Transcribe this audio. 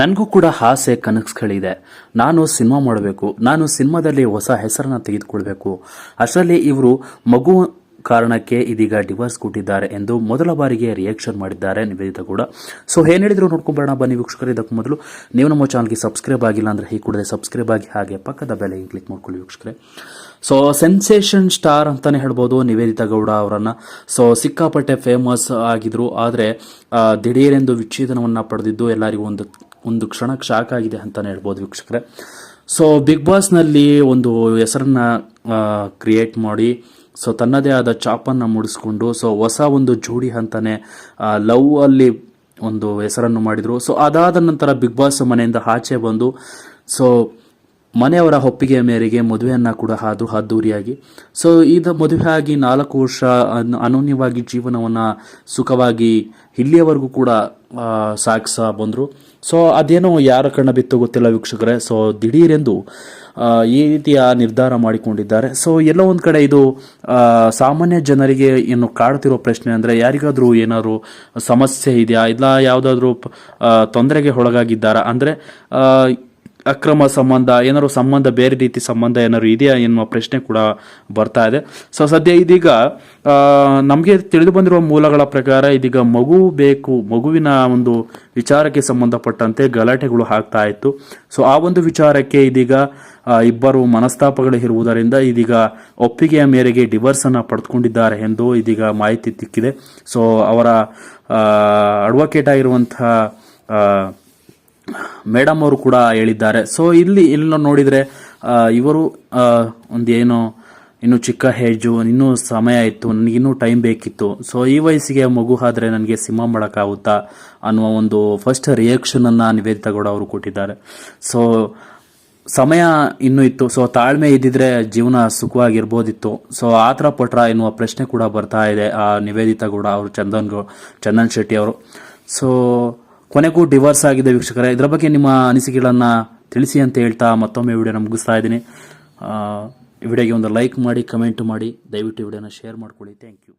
ನನಗೂ ಕೂಡ ಆಸೆ ಕನಸುಗಳಿದೆ. ನಾನು ಸಿನಿಮಾ ಮಾಡಬೇಕು. ನಾನು ಸಿನಿಮಾದಲ್ಲಿ ಹೊಸ ಹೆಸರನ್ನ ತೆಗೆದುಕೊಳ್ಬೇಕು. ಅಷ್ಟರಲ್ಲಿ ಇವರು ಮಗು ಕಾರಣಕ್ಕೆ ಇದೀಗ ಡಿವೋರ್ಸ್ ಕೊಟ್ಟಿದ್ದಾರೆ ಎಂದು ಮೊದಲ ಬಾರಿಗೆ ರಿಯಾಕ್ಷನ್ ಮಾಡಿದ್ದಾರೆ ನಿವೇದಿತಾ ಕೂಡ. ಸೊ ಏನ್ ಹೇಳಿದ್ರು ನೋಡ್ಕೊಂಬರೋಣ. ಬನ್ನಿ ವೀಕ್ಷಕರು, ಇದಕ್ಕೂ ಮೊದಲು ನೀವು ನಮ್ಮ ಚಾನಲ್ಗೆ ಸಬ್ಸ್ಕ್ರೈಬ್ ಆಗಿಲ್ಲ ಅಂದ್ರೆ ಈ ಕೂಡಲೇ ಸಬ್ಸ್ಕ್ರೈಬ್ ಆಗಿ ಹಾಗೆ ಪಕ್ಕದ ಬೆಲೆ ಕ್ಲಿಕ್ ಮಾಡ್ಕೊಳ್ಳಿ ವೀಕ್ಷಕರೇ. ಸೊ ಸೆನ್ಸೇಷನ್ ಸ್ಟಾರ್ ಅಂತಾನೆ ಹೇಳ್ಬೋದು ನಿವೇದಿತಾ ಗೌಡ ಅವರನ್ನ. ಸೊ ಸಿಕ್ಕಾಪಟ್ಟೆ ಫೇಮಸ್ ಆಗಿದ್ರು. ಆದರೆ ದಿಢೀರೆಂದು ವಿಚ್ಛೇದನವನ್ನು ಪಡೆದಿದ್ದು ಎಲ್ಲರಿಗೂ ಒಂದು ಒಂದು ಕ್ಷಣಕ್ಕೆ ಶಾಕ್ ಆಗಿದೆ ಅಂತಲೇ ಹೇಳ್ಬೋದು ವೀಕ್ಷಕರೇ. ಸೊ ಬಿಗ್ ಬಾಸ್ನಲ್ಲಿ ಒಂದು ಹೆಸರನ್ನ ಕ್ರಿಯೇಟ್ ಮಾಡಿ ಸೊ ತನ್ನದೇ ಆದ ಚಾಪನ್ನು ಮೂಡಿಸ್ಕೊಂಡು ಸೊ ಹೊಸ ಒಂದು ಜೋಡಿ ಅಂತಲೇ ಲವ್ ಅಲ್ಲಿ ಒಂದು ಹೆಸರನ್ನು ಮಾಡಿದರು. ಸೊ ಅದಾದ ನಂತರ ಬಿಗ್ ಬಾಸ್ ಮನೆಯಿಂದ ಆಚೆ ಬಂದು ಸೊ ಮನೆಯವರ ಒಪ್ಪಿಗೆಯ ಮೇರೆಗೆ ಮದುವೆಯನ್ನು ಕೂಡ ಹಾದು ಅದ್ದೂರಿಯಾಗಿ ಸೊ ಇದು ಮದುವೆ ಆಗಿ ನಾಲ್ಕು ವರ್ಷ ಅನೂನ್ಯವಾಗಿ ಜೀವನವನ್ನ ಸುಖವಾಗಿ ಇಲ್ಲಿಯವರೆಗೂ ಕೂಡ ಆ, ಬಂದರು. ಸೊ ಅದೇನೋ ಯಾರ ಕಣ್ಣ ಬಿತ್ತು ಗೊತ್ತಿಲ್ಲ ವೀಕ್ಷಕರೇ. ಸೊ ದಿಢೀರೆಂದು ಈ ರೀತಿಯ ನಿರ್ಧಾರ ಮಾಡಿಕೊಂಡಿದ್ದಾರೆ. ಸೊ ಎಲ್ಲೋ ಒಂದು ಕಡೆ ಇದು ಸಾಮಾನ್ಯ ಜನರಿಗೆ ಏನು ಕಾಡ್ತಿರೋ ಪ್ರಶ್ನೆ ಅಂದರೆ ಯಾರಿಗಾದರೂ ಏನಾದರೂ ಸಮಸ್ಯೆ ಇದೆಯಾ? ಇಲ್ಲ ಯಾವುದಾದ್ರೂ ತೊಂದರೆಗೆ ಒಳಗಾಗಿದ್ದಾರಾ? ಅಂದ್ರೆ ಅಕ್ರಮ ಸಂಬಂಧ, ಏನಾದ್ರು ಸಂಬಂಧ ಬೇರೆ ರೀತಿ ಸಂಬಂಧ ಏನಾದ್ರು ಇದೆಯಾ ಎನ್ನುವ ಪ್ರಶ್ನೆ ಕೂಡ ಬರ್ತಾ ಇದೆ. ಸೊ ಸದ್ಯ ಇದೀಗ ನಮಗೆ ತಿಳಿದು ಬಂದಿರುವ ಮೂಲಗಳ ಪ್ರಕಾರ ಇದೀಗ ಮಗು ಬೇಕು, ಮಗುವಿನ ಒಂದು ವಿಚಾರಕ್ಕೆ ಸಂಬಂಧಪಟ್ಟಂತೆ ಗಲಾಟೆಗಳು ಆಗ್ತಾ ಇತ್ತು. ಸೊ ಆ ಒಂದು ವಿಚಾರಕ್ಕೆ ಇದೀಗ ಇಬ್ಬರು ಮನಸ್ತಾಪಗಳು ಇರುವುದರಿಂದ ಇದೀಗ ಒಪ್ಪಿಗೆಯ ಮೇರೆಗೆ ಡಿವರ್ಸ್ ಅನ್ನ ಪಡೆದುಕೊಂಡಿದ್ದಾರೆ ಎಂದು ಇದೀಗ ಮಾಹಿತಿ ತಿಕ್ಕಿದೆ ಸೊ ಅವರ ಅಡ್ವೊಕೇಟ್ ಆಗಿರುವಂತಹ ಮೇಡಮ್ ಅವರು ಕೂಡ ಹೇಳಿದ್ದಾರೆ. ಸೊ ಇಲ್ಲಿ ಇಲ್ಲಿ ನೋಡಿದ್ರೆ ಆ, ಇವರು ಆ, ಒಂದು ಏನು ಇನ್ನು ಚಿಕ್ಕ ಹೇಜು ಇನ್ನೂ ಸಮಯ ಇತ್ತು ನನಗಿನ್ನೂ ಟೈಮ್ ಬೇಕಿತ್ತು. ಸೊ ಈ ವಯಸ್ಸಿಗೆ ಮಗು ಆದ್ರೆ ನನಗೆ ಸಿಂಹ ಮಾಡೋಕ್ಕಾಗುತ್ತಾ ಅನ್ನುವ ಒಂದು ಫಸ್ಟ್ ರಿಯಾಕ್ಷನ್ ಅನ್ನ ನಿವೇದಿತಾ ಗೌಡ ಅವರು ಕೊಟ್ಟಿದ್ದಾರೆ. ಸೊ ಸಮಯ ಇನ್ನೂ ಇತ್ತು. ಸೊ ತಾಳ್ಮೆ ಇದ್ದಿದ್ರೆ ಜೀವನ ಸುಖವಾಗಿರ್ಬೋದಿತ್ತು. ಸೊ ಆತರ ಪಟ್ರ ಎನ್ನುವ ಪ್ರಶ್ನೆ ಕೂಡ ಬರ್ತಾ ಇದೆ ಆ ನಿವೇದಿತ ಗೌಡ ಅವರು ಚಂದನ್ ಚಂದನ್ ಶೆಟ್ಟಿ ಅವರು. ಸೊ ಕೊನೆಗೂ ಡಿವೋರ್ಸ್ ಆಗಿದೆ ವೀಕ್ಷಕರೇ. ಇದರ ಬಗ್ಗೆ ನಿಮ್ಮ ಅನಿಸಿಕೆಗಳನ್ನು ತಿಳಿಸಿ ಅಂತ ಹೇಳ್ತಾ ಮತ್ತೊಮ್ಮೆ ವಿಡಿಯೋನ ಮುಗಿಸ್ತಾ ಇದ್ದೀನಿ. ವಿಡಿಯೋಗೆ ಒಂದು ಲೈಕ್ ಮಾಡಿ ಕಮೆಂಟ್ ಮಾಡಿ, ದಯವಿಟ್ಟು ವಿಡಿಯೋನ ಶೇರ್ ಮಾಡ್ಕೊಳ್ಳಿ. Thank you